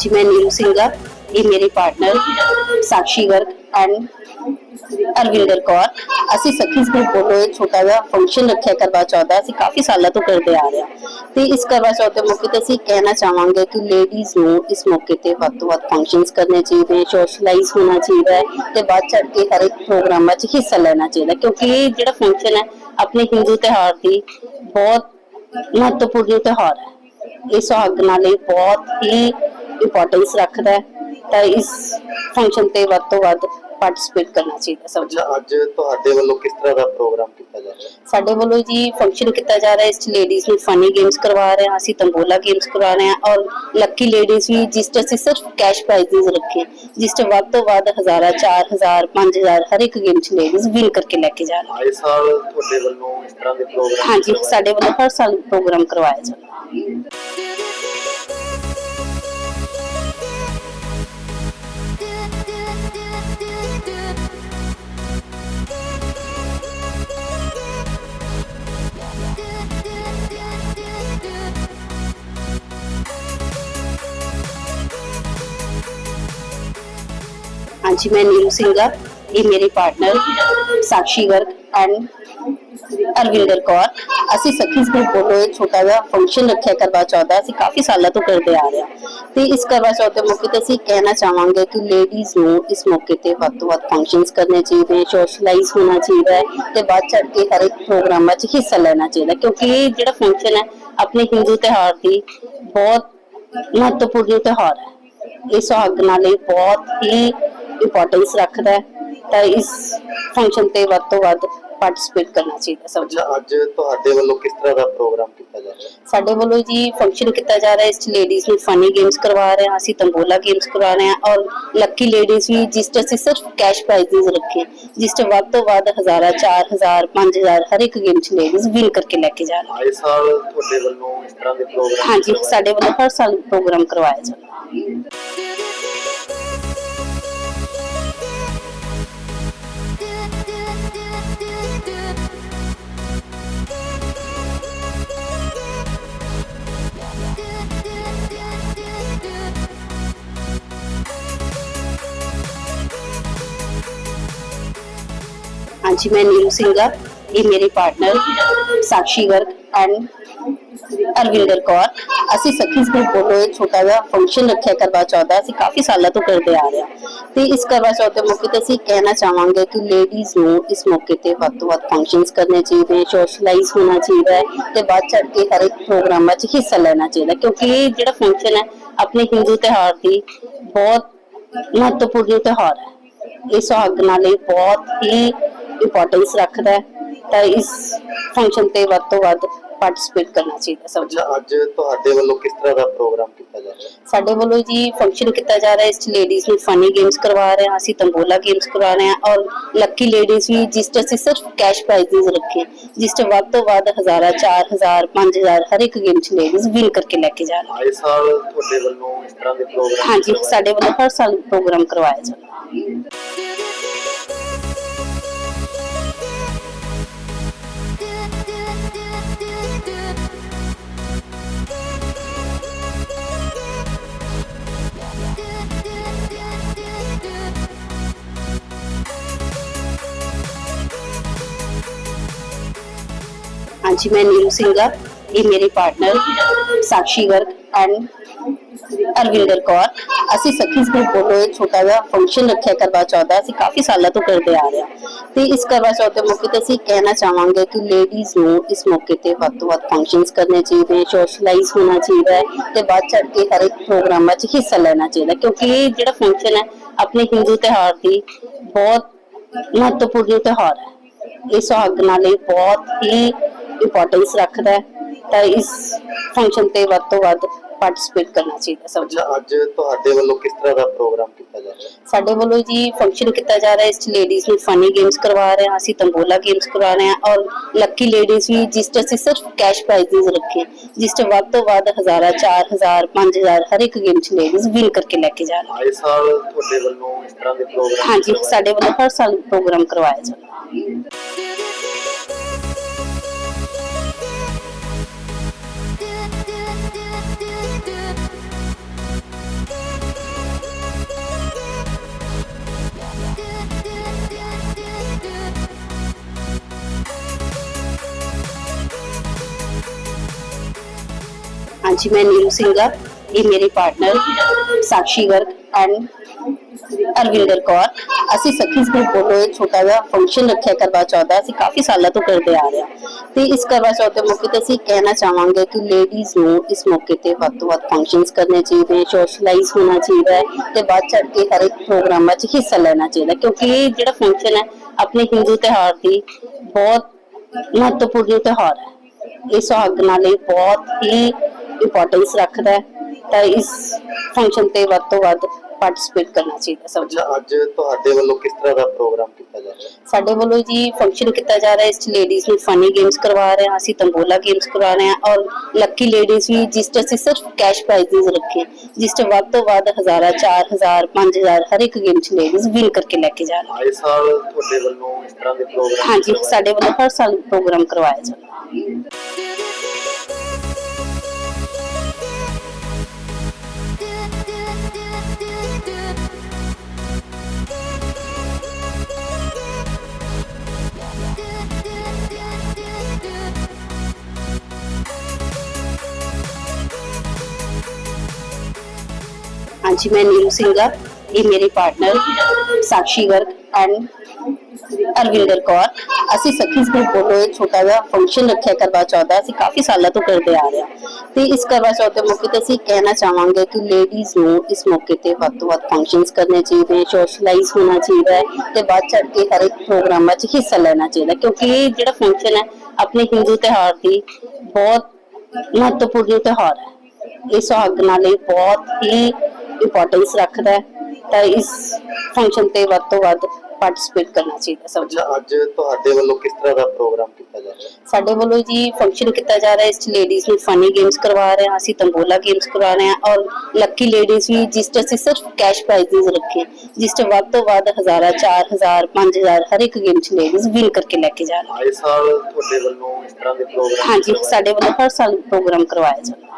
ਵਿੱਚ ਮੈਂ ਨੀਰੂ ਸਿੰਘਾ ਇਹ ਮੇਰੇ ਪਾਰਟਨਰ ਸਾਖੀ ਵਰਕ ਐਂਡ ਅਰਵਿੰਦਰ ਕੌਰ। ਅਸੀਂ ਸਖੀਸਗੜ ਕੋਲੋਂ ਛੋਟਾ ਜਿਹਾ ਫੰਕਸ਼ਨ ਰੱਖਿਆ ਕਰਵਾ ਚਾਹੁੰਦਾ ਅਸੀਂ ਕਾਫੀ ਸਾਲਾਂ ਤੋਂ ਕਰਦੇ ਆ ਰਹੇ ਹਾਂ। ਤੇ ਇਸ ਕਰਵਾ ਚੌਥ ਦੇ ਮੌਕੇ ਤੇ ਅਸੀਂ ਕਹਿਣਾ ਚਾਹਾਂਗੇ ਕਿ ਲੇਡੀਜ਼ ਨੂੰ ਇਸ ਮੌਕੇ ਤੇ ਵੱਧ ਤੋਂ ਵੱਧ ਫੰਕਸ਼ਨਸ ਕਰਨੇ ਚਾਹੀਦੇ ਸੋਸ਼ਲਾਈਜ਼ ਹੋਣਾ ਚਾਹੀਦਾ ਹੈ ਤੇ ਵੱਧ ਚੜ ਕੇ ਹਰ ਇੱਕ ਪ੍ਰੋਗਰਾਮਾਂ 'ਚ ਹਿੱਸਾ ਲੈਣਾ ਚਾਹੀਦਾ ਕਿਉਂਕਿ ਇਹ ਜਿਹੜਾ ਫੰਕਸ਼ਨ ਹੈ, ਆਪਣੇ ਹਿੰਦੂ ਤਿਹਾਰ ਦੀ ਬਹੁਤ ਮਹੱਤਵਪੂਰਨ ਤਿਹਾਰ ਹੈ। ਇਸ ਹੱਕ ਨਾਲ ਇਹ ਬਹੁਤ ਹੀ ਇੰਪੋਰਟੈਂਸ ਰੱਖਦਾ ਹੈ ਤਾਂ ਇਸ ਫੰਕਸ਼ਨ ਤੇ ਵੱਧ ਤੋਂ ਵੱਧ ਪਾਰਟਿਸਿਪੇਟ ਕਰਨਾ ਚਾਹੀਦਾ ਸਭ ਨੂੰ। ਅੱਛਾ ਅੱਜ ਤੁਹਾਡੇ ਵੱਲੋਂ ਕਿਸ ਤਰ੍ਹਾਂ ਦਾ ਪ੍ਰੋਗਰਾਮ ਕੀਤਾ ਜਾ ਰਿਹਾ? ਹੈ ਸਾਡੇ ਵੱਲੋਂ ਜੀ ਫੰਕਸ਼ਨ ਕੀਤਾ ਜਾ ਰਿਹਾ ਹੈ ਇਸ ਲੇਡੀਜ਼ ਨੂੰ ਫਨੀ ਗੇਮਸ ਕਰਵਾ ਰਹੇ ਹਾਂ ਅਸੀਂ ਤੰਬੋਲਾ ਗੇਮਸ ਕਰਵਾ ਰਹੇ ਹਾਂ ਔਰ ਲੱਕੀ ਲੇਡੀਜ਼ ਵੀ ਜਿਸ ਤੇ ਅਸੀਂ ਸਿਰਫ ਕੈਸ਼ ਪ੍ਰਾਈਜ਼ਸ ਰੱਖੇ ਜਿਸ ਤੇ ਵੱਧ ਤੋਂ ਵੱਧ ਹਜ਼ਾਰਾਂ 4000 5000 ਹਰ ਇੱਕ ਗੇਮ 'ਚ ਲੇਡੀਜ਼ ਵਿਨ ਕਰਕੇ ਲੈ ਕੇ ਜਾ ਰਹੇ ਇਸ ਸਾਲ ਤੁਹਾਡੇ ਵੱਲੋਂ ਇਸ ਤਰ੍ਹਾਂ ਦੇ ਪ੍ਰੋਗਰਾਮ ਹਾਂਜੀ ਸਾਡੇ ਵੱਲੋਂ ਹਰ ਸਾਲ ਪ੍ਰੋਗਰਾਮ ਕਰਵਾਇਆ ਜਾਂਦਾ ਹੈ ਹਾਂਜੀ, ਮੈਂ ਨੀਰੂ ਸਿੰਘਰ ਇਹ ਮੇਰੇ ਪਾਰਟਨਰ ਸਾਕਸ਼ੀ ਵਰਕ ਐਂਡ ਅਰਵਿੰਦਰ ਕੌਰ। ਅਸੀਂ ਸਖੀਸ ਗਰੁੱਪ ਵੱਲੋਂ ਇੱਕ ਛੋਟਾ ਜਿਹਾ ਫੰਕਸ਼ਨ ਰੱਖਿਆ ਕਰਵਾ ਚੌਥ ਅਸੀਂ ਕਾਫੀ ਸਾਲਾਂ ਤੋਂ ਕਰਦੇ ਆ ਰਹੇ ਹਾਂ। ਤੇ ਇਸ ਕਰਵਾ ਚੌਥ ਦੇ ਮੌਕੇ ਤੇ ਅਸੀਂ ਕਹਿਣਾ ਚਾਹਾਂਗੇ ਕਿ ਲੇਡੀਜ਼ ਨੂੰ ਇਸ ਮੌਕੇ ਤੇ ਵੱਧ ਤੋਂ ਵੱਧ ਫੰਕਸ਼ਨਸ ਕਰਨੇ ਚਾਹੀਦੇ ਸੋਸ਼ਲਾਈਜ਼ ਹੋਣਾ ਚਾਹੀਦਾ ਹੈ ਤੇ ਵੱਧ ਚੜ ਕੇ ਹਰ ਇੱਕ ਪ੍ਰੋਗਰਾਮਾਂ 'ਚ ਹਿੱਸਾ ਲੈਣਾ ਚਾਹੀਦਾ ਕਿਉਂਕਿ ਇਹ ਜਿਹੜਾ ਫੰਕਸ਼ਨ ਹੈ, ਆਪਣੇ ਹਿੰਦੂ ਤਿਹਾਰ ਦੀ ਬਹੁਤ ਮਹੱਤਵਪੂਰਨ ਤਿਹਾਰ ਹੈ। ਇਸ ਹੱਕ ਨਾਲ ਇਹ ਬਹੁਤ ਹੀ ਇੰਪੋਰਟੈਂਸ ਰੱਖਦਾ ਹੈ ਤਾਂ ਇਸ ਫੰਕਸ਼ਨ ਤੇ ਵੱਧ ਤੋਂ ਵੱਧ ਪਾਰਟਿਸਿਪੇਟ ਕਰਨਾ ਚਾਹੀਦਾ ਸਭ ਨੂੰ। ਅੱਛਾ ਅੱਜ ਤੁਹਾਡੇ ਵੱਲੋਂ ਕਿਸ ਤਰ੍ਹਾਂ ਦਾ ਪ੍ਰੋਗਰਾਮ ਕੀਤਾ ਜਾ ਰਿਹਾ? ਹੈ ਸਾਡੇ ਵੱਲੋਂ ਜੀ ਫੰਕਸ਼ਨ ਕੀਤਾ ਜਾ ਰਿਹਾ ਹੈ ਇਸ ਲੇਡੀਜ਼ ਨੂੰ ਫਨੀ ਗੇਮਸ ਕਰਵਾ ਰਹੇ ਹਾਂ ਅਸੀਂ ਤੰਬੋਲਾ ਗੇਮਸ ਕਰਵਾ ਰਹੇ ਹਾਂ ਔਰ ਲੱਕੀ ਲੇਡੀਜ਼ ਵੀ ਜਿਸ ਤੇ ਅਸੀਂ ਸਿਰਫ ਕੈਸ਼ ਪ੍ਰਾਈਜ਼ਸ ਰੱਖੇ ਜਿਸ ਤੇ ਵੱਧ ਤੋਂ ਵੱਧ ਹਜ਼ਾਰਾਂ 4000 5000 ਹਰ ਇੱਕ ਗੇਮ 'ਚ ਲੇਡੀਜ਼ ਵਿਨ ਕਰਕੇ ਲੈ ਕੇ ਜਾ ਰਹੇ ਇਸ ਸਾਲ ਤੁਹਾਡੇ ਵੱਲੋਂ ਇਸ ਤਰ੍ਹਾਂ ਦੇ ਪ੍ਰੋਗਰਾਮ ਹਾਂਜੀ ਸਾਡੇ ਵੱਲੋਂ ਹਰ ਸਾਲ ਪ੍ਰੋਗਰਾਮ ਕਰਵਾਇਆ ਜਾਂਦਾ ਹੈ ਵਿੱਚ ਮੈਂ ਨੀਰੂ ਸਿੰਘਰ ਇਹ ਮੇਰੇ ਪਾਰਟਨਰ ਸਾਕਸ਼ੀ ਵਰਕ ਐਂਡ ਅਰਵਿੰਦਰ ਕੌਰ। ਅਸੀਂ ਸਖੀਸਗੜ ਕੋਲੋਂ ਇੱਕ ਛੋਟਾ ਜਿਹਾ ਫੰਕਸ਼ਨ ਰੱਖਿਆ ਕਰਵਾ ਚਾਹੁੰਦਾ ਅਸੀਂ ਕਾਫੀ ਸਾਲਾਂ ਤੋਂ ਕਰਦੇ ਆ ਰਹੇ ਹਾਂ। ਤੇ ਇਸ ਕਰਵਾ ਚੌਥ ਦੇ ਮੌਕੇ ਤੇ ਅਸੀਂ ਕਹਿਣਾ ਚਾਹਾਂਗੇ ਕਿ ਲੇਡੀਜ਼ ਨੂੰ ਇਸ ਮੌਕੇ ਤੇ ਵੱਧ ਤੋਂ ਵੱਧ ਫੰਕਸ਼ਨਸ ਕਰਨੇ ਚਾਹੀਦੇ ਸੋਸ਼ਲਾਈਜ਼ ਹੋਣਾ ਚਾਹੀਦਾ ਹੈ ਤੇ ਵੱਧ ਚੜ ਕੇ ਹਰ ਇੱਕ ਪ੍ਰੋਗਰਾਮਾਂ 'ਚ ਹਿੱਸਾ ਲੈਣਾ ਚਾਹੀਦਾ ਕਿਉਂਕਿ ਇਹ ਜਿਹੜਾ ਫੰਕਸ਼ਨ ਹੈ, ਆਪਣੇ ਹਿੰਦੂ ਤਿਹਾਰ ਦੀ ਬਹੁਤ ਮਹੱਤਵਪੂਰਨ ਤਿਹਾਰ ਹੈ। ਇਸ ਹੱਕ ਨਾਲ ਇਹ ਬਹੁਤ ਹੀ ਇੰਪੋਰਟੈਂਸ ਰੱਖਦਾ ਹੈ ਤਾਂ ਇਸ ਫੰਕਸ਼ਨ ਤੇ ਵੱਧ ਤੋਂ ਵੱਧ ਪਾਰਟਿਸਿਪੇਟ ਕਰਨਾ ਚਾਹੀਦਾ ਸਭ ਨੂੰ। ਅੱਛਾ ਅੱਜ ਤੁਹਾਡੇ ਵੱਲੋਂ ਕਿਸ ਤਰ੍ਹਾਂ ਦਾ ਪ੍ਰੋਗਰਾਮ ਕੀਤਾ ਜਾ ਰਿਹਾ? ਹੈ ਸਾਡੇ ਵੱਲੋਂ ਜੀ ਫੰਕਸ਼ਨ ਕੀਤਾ ਜਾ ਰਿਹਾ ਹੈ ਇਸ ਲੇਡੀਜ਼ ਨੂੰ ਫਨੀ ਗੇਮਸ ਕਰਵਾ ਰਹੇ ਹਾਂ ਅਸੀਂ ਤੰਬੋਲਾ ਗੇਮਸ ਕਰਵਾ ਰਹੇ ਹਾਂ ਔਰ ਲੱਕੀ ਲੇਡੀਜ਼ ਵੀ ਜਿਸ ਤੇ ਅਸੀਂ ਸਿਰਫ ਕੈਸ਼ ਪ੍ਰਾਈਜ਼ਸ ਰੱਖੇ ਜਿਸ ਤੇ ਵੱਧ ਤੋਂ ਵੱਧ ਹਜ਼ਾਰਾਂ 4000 5000 ਹਰ ਇੱਕ ਗੇਮ 'ਚ ਲੇਡੀਜ਼ ਵਿਨ ਕਰਕੇ ਲੈ ਕੇ ਜਾ ਰਹੇ ਇਸ ਸਾਲ ਤੁਹਾਡੇ ਵੱਲੋਂ ਇਸ ਤਰ੍ਹਾਂ ਦੇ ਪ੍ਰੋਗਰਾਮ ਹਾਂਜੀ ਸਾਡੇ ਵੱਲੋਂ ਹਰ ਸਾਲ ਪ੍ਰੋਗਰਾਮ ਕਰਵਾਇਆ ਜਾਂਦਾ ਹੈ ਹਾਂਜੀ ਮੈਂ ਨੀਰੂ ਸਿੰਘਾ ਇਹ ਮੇਰੇ ਪਾਰਟਨਰ ਸਾਕਸ਼ੀ ਗਰਗ ਐਂਡ ਅਰਵਿੰਦਰ ਕੌਰ। ਅਸੀਂ ਸਖੀ ਗਰੁੱਪ ਵੱਲੋਂ ਇਹ ਛੋਟਾ ਜਿਹਾ ਫੰਕਸ਼ਨ ਰੱਖਿਆ ਕਰਵਾ ਚੌਥ ਅਸੀਂ ਕਾਫੀ ਸਾਲਾਂ ਤੋਂ ਕਰਦੇ ਆ ਰਹੇ ਹਾਂ। ਤੇ ਇਸ ਕਰਵਾ ਚੌਥ ਦੇ ਮੌਕੇ ਤੇ ਅਸੀਂ ਕਹਿਣਾ ਚਾਹਾਂਗੇ ਕਿ ਲੇਡੀਜ਼ ਨੂੰ ਇਸ ਮੌਕੇ ਤੇ ਵੱਧ ਤੋਂ ਵੱਧ ਫੰਕਸ਼ਨਸ ਕਰਨੇ ਚਾਹੀਦੇ ਹੈ ਸੋਸ਼ਲਾਈਜ਼ ਹੋਣਾ ਚਾਹੀਦਾ ਹੈ ਤੇ ਵੱਧ ਚੜ ਕੇ ਹਰ ਇੱਕ ਪ੍ਰੋਗਰਾਮਾਂ 'ਚ ਹਿੱਸਾ ਲੈਣਾ ਚਾਹੀਦਾ ਕਿਉਂਕਿ ਇਹ ਜਿਹੜਾ ਫੰਕਸ਼ਨ ਹੈ, ਆਪਣੇ ਹਿੰਦੂ ਤਿਉਹਾਰ ਦੀ ਬਹੁਤ ਮਹੱਤਵਪੂਰਨ ਤਿਉਹਾਰ ਹੈ। ਇਹ ਨਾਲ ਲਈ ਬਹੁਤ ਹੀ ਇੰਪੋਰਟੈਂਸ ਰੱਖਦਾ ਹੈ ਤਾਂ ਇਸ ਫੰਕਸ਼ਨ ਤੇ ਵੱਧ ਤੋਂ ਵੱਧ ਪਾਰਟਿਸਿਪੇਟ ਕਰਨਾ ਚਾਹੀਦਾ ਸਭ ਨੂੰ। ਅੱਛਾ ਅੱਜ ਤੁਹਾਡੇ ਵੱਲੋਂ ਕਿਸ ਤਰ੍ਹਾਂ ਦਾ ਪ੍ਰੋਗਰਾਮ ਕੀਤਾ ਜਾ ਰਿਹਾ? ਹੈ ਸਾਡੇ ਵੱਲੋਂ ਜੀ ਫੰਕਸ਼ਨ ਕੀਤਾ ਜਾ ਰਿਹਾ ਹੈ ਇਸ ਲੇਡੀਜ਼ ਨੂੰ ਫਨੀ ਗੇਮਸ ਕਰਵਾ ਰਹੇ ਹਾਂ ਅਸੀਂ ਤੰਬੋਲਾ ਗੇਮਸ ਕਰਵਾ ਰਹੇ ਹਾਂ ਔਰ ਲੱਕੀ ਲੇਡੀਜ਼ ਵੀ ਜਿਸ 'ਚ ਅਸੀਂ ਸਿਰਫ ਕੈਸ਼ ਪ੍ਰਾਈਜ਼ਸ ਰੱਖੇ ਜਿਸ 'ਚ ਵੱਧ ਤੋਂ ਵੱਧ ਹਜ਼ਾਰਾਂ 4000 5000 ਹਰ ਇੱਕ ਗੇਮ 'ਚ ਲੇਡੀਜ਼ ਵਿਨ ਕਰਕੇ ਲੈ ਕੇ ਜਾ ਰਹੀਆਂ ਆਏ ਸਾਲ ਤੁਹਾਡੇ ਵੱਲੋਂ ਇਸ ਤਰ੍ਹਾਂ ਦੇ ਪ੍ਰੋਗਰਾਮ ਹਾਂਜੀ ਸਾਡੇ ਵੱਲੋਂ ਹਰ ਸਾਲ ਪ੍ਰੋਗਰਾਮ ਕਰਵਾਇਆ ਜਾਂਦਾ ਹੈ ਹਾਂਜੀ, ਮੈਂ ਨੀਰੂ ਸਿੰਘਾ ਇਹ ਮੇਰੇ ਪਾਰਟਨਰ ਸਾਕਸ਼ੀ ਗਰਗ ਐਂਡ ਅਰਵਿੰਦਰ ਕੌਰ। ਅਸੀਂ ਸਖੀ ਗਰੁੱਪ ਵੱਲੋਂ ਇਹ ਛੋਟਾ ਜਿਹਾ ਫੰਕਸ਼ਨ ਰੱਖਿਆ ਕਰਵਾ ਚੌਥ ਅਸੀਂ ਕਾਫੀ ਸਾਲਾਂ ਤੋਂ ਕਰਦੇ ਆ ਰਹੇ ਹਾਂ। ਤੇ ਇਸ ਕਰਵਾ ਚੌਥ ਦੇ ਮੌਕੇ ਤੇ ਅਸੀਂ ਕਹਿਣਾ ਚਾਹਾਂਗੇ ਕਿ ਲੇਡੀਜ਼ ਨੂੰ ਇਸ ਮੌਕੇ ਤੇ ਵੱਧ ਤੋਂ ਵੱਧ ਫੰਕਸ਼ਨਸ ਕਰਨੇ ਚਾਹੀਦੇ ਸੋਸ਼ਲਾਈਜ਼ ਹੋਣਾ ਚਾਹੀਦਾ ਹੈ ਤੇ ਵੱਧ ਚੜ ਕੇ ਹਰ ਇੱਕ ਪ੍ਰੋਗਰਾਮਾਂ 'ਚ ਹਿੱਸਾ ਲੈਣਾ ਚਾਹੀਦਾ ਕਿਉਂਕਿ ਇਹ ਜਿਹੜਾ ਫੰਕਸ਼ਨ ਹੈ, ਆਪਣੇ ਹਿੰਦੂ ਤਿਉਹਾਰ ਦੀ ਬਹੁਤ ਮਹੱਤਵਪੂਰਨ ਤਿਉਹਾਰ ਹੈ। ਇਹ ਨਾਲ ਲਈ ਬਹੁਤ ਹੀ ਇੰਪੋਰਟੈਂਸ ਰੱਖਦਾ ਹੈ ਤਾਂ ਇਸ ਫੰਕਸ਼ਨ ਤੇ ਵੱਧ ਤੋਂ ਵੱਧ ਪਾਰਟਿਸਿਪੇਟ ਕਰਨਾ ਚਾਹੀਦਾ ਸਭ ਨੂੰ। ਅੱਛਾ ਅੱਜ ਤੁਹਾਡੇ ਵੱਲੋਂ ਕਿਸ ਤਰ੍ਹਾਂ ਦਾ ਪ੍ਰੋਗਰਾਮ ਕੀਤਾ ਜਾ ਰਿਹਾ? ਹੈ ਸਾਡੇ ਵੱਲੋਂ ਜੀ ਫੰਕਸ਼ਨ ਕੀਤਾ ਜਾ ਰਿਹਾ ਹੈ ਇਸ ਲੇਡੀਜ਼ ਨੂੰ ਫਨੀ ਗੇਮਸ ਕਰਵਾ ਰਹੇ ਹਾਂ ਅਸੀਂ ਤੰਬੋਲਾ ਗੇਮਸ ਕਰਵਾ ਰਹੇ ਹਾਂ ਔਰ ਲੱਕੀ ਲੇਡੀਜ਼ ਵੀ ਜਿਸ 'ਚ ਅਸੀਂ ਸਿਰਫ ਕੈਸ਼ ਪ੍ਰਾਈਜ਼ਸ ਰੱਖੇ ਜਿਸ 'ਚ ਵੱਧ ਤੋਂ ਵੱਧ ਹਜ਼ਾਰਾਂ 4000 5000 ਹਰ ਇੱਕ ਗੇਮ 'ਚ ਲੇਡੀਜ਼ ਵਿਨ ਕਰਕੇ ਲੈ ਕੇ ਜਾ ਰਹੀਆਂ ਆਏ ਸਾਲ ਤੁਹਾਡੇ ਵੱਲੋਂ ਇਸ ਤਰ੍ਹਾਂ ਦੇ ਪ੍ਰੋਗਰਾਮ ਹਾਂਜੀ ਸਾਡੇ ਵੱਲੋਂ ਹਰ ਸਾਲ ਪ੍ਰੋਗਰਾਮ ਕਰਵਾਇਆ ਜਾਂਦਾ ਹੈ ਹਾਂਜੀ, ਮੈਂ ਨੀਰੂ ਸਿੰਘਾ ਇਹ ਮੇਰੇ ਪਾਰਟਨਰ ਸਾਕਸ਼ੀ ਗਰਗ ਐਂਡ ਅਰਵਿੰਦਰ ਕੌਰ। ਅਸੀਂ ਸਖੀ ਗਰੁੱਪ ਵੱਲੋਂ ਇਹ ਛੋਟਾ ਜਿਹਾ ਫੰਕਸ਼ਨ ਰੱਖਿਆ ਕਰਵਾ ਚੌਥ ਅਸੀਂ ਕਾਫੀ ਸਾਲਾਂ ਤੋਂ ਕਰਦੇ ਆ ਰਹੇ ਹਾਂ। ਤੇ ਇਸ ਕਰਵਾ ਚੌਥ ਦੇ ਮੌਕੇ ਤੇ ਅਸੀਂ ਕਹਿਣਾ ਚਾਹਾਂਗੇ ਕਿ ਲੇਡੀਜ਼ ਨੂੰ ਇਸ ਮੌਕੇ ਤੇ ਵੱਧ ਤੋਂ ਵੱਧ ਫੰਕਸ਼ਨਸ ਕਰਨੇ ਚਾਹੀਦੇ ਸੋਸ਼ਲਾਈਜ਼ ਹੋਣਾ ਚਾਹੀਦਾ ਹੈ ਤੇ ਵੱਧ ਚੜ ਕੇ ਹਰ ਇੱਕ ਪ੍ਰੋਗਰਾਮਾਂ 'ਚ ਹਿੱਸਾ ਲੈਣਾ ਚਾਹੀਦਾ ਕਿਉਂਕਿ ਇਹ ਜਿਹੜਾ ਫੰਕਸ਼ਨ ਹੈ, ਆਪਣੇ ਹਿੰਦੂ ਤਿਉਹਾਰ ਦੀ ਬਹੁਤ ਮਹੱਤਵਪੂਰਨ ਤਿਉਹਾਰ ਹੈ। ਇਹ ਨਾਲ ਲਈ ਬਹੁਤ ਹੀ ਇੰਪੋਰਟੈਂਸ ਰੱਖਦਾ ਹੈ ਤਾਂ ਇਸ ਫੰਕਸ਼ਨ ਤੇ ਵੱਧ ਤੋਂ ਵੱਧ ਪਾਰਟਿਸਿਪੇਟ ਕਰਨਾ ਚਾਹੀਦਾ ਸਭ ਨੂੰ। ਅੱਛਾ ਅੱਜ ਤੁਹਾਡੇ ਵੱਲੋਂ ਕਿਸ ਤਰ੍ਹਾਂ ਦਾ ਪ੍ਰੋਗਰਾਮ ਕੀਤਾ ਜਾ ਰਿਹਾ? ਹੈ ਸਾਡੇ ਵੱਲੋਂ ਜੀ ਫੰਕਸ਼ਨ ਕੀਤਾ ਜਾ ਰਿਹਾ ਹੈ ਇਸ ਲੇਡੀਜ਼ ਨੂੰ ਫਨੀ ਗੇਮਸ ਕਰਵਾ ਰਹੇ ਹਾਂ ਅਸੀਂ ਤੰਬੋਲਾ ਗੇਮਸ ਕਰਵਾ ਰਹੇ ਹਾਂ ਔਰ ਲੱਕੀ ਲੇਡੀਜ਼ ਵੀ ਜਿਸ 'ਚ ਅਸੀਂ ਸਿਰਫ ਕੈਸ਼ ਪ੍ਰਾਈਜ਼ਸ ਰੱਖੇ ਜਿਸ 'ਚ ਵੱਧ ਤੋਂ ਵੱਧ ਹਜ਼ਾਰਾਂ 4000 5000 ਹਰ ਇੱਕ ਗੇਮ 'ਚ ਲੇਡੀਜ਼ ਵਿਨ ਕਰਕੇ ਲੈ ਕੇ ਜਾ ਰਹੀਆਂ ਆਏ ਸਾਲ ਤੁਹਾਡੇ ਵੱਲੋਂ ਇਸ ਤਰ੍ਹਾਂ ਦੇ ਪ੍ਰੋਗਰਾਮ ਹਾਂਜੀ ਸਾਡੇ ਵੱਲੋਂ ਹਰ ਸਾਲ ਪ੍ਰੋਗਰਾਮ ਕਰਵਾਇਆ ਜਾਂਦਾ ਹੈ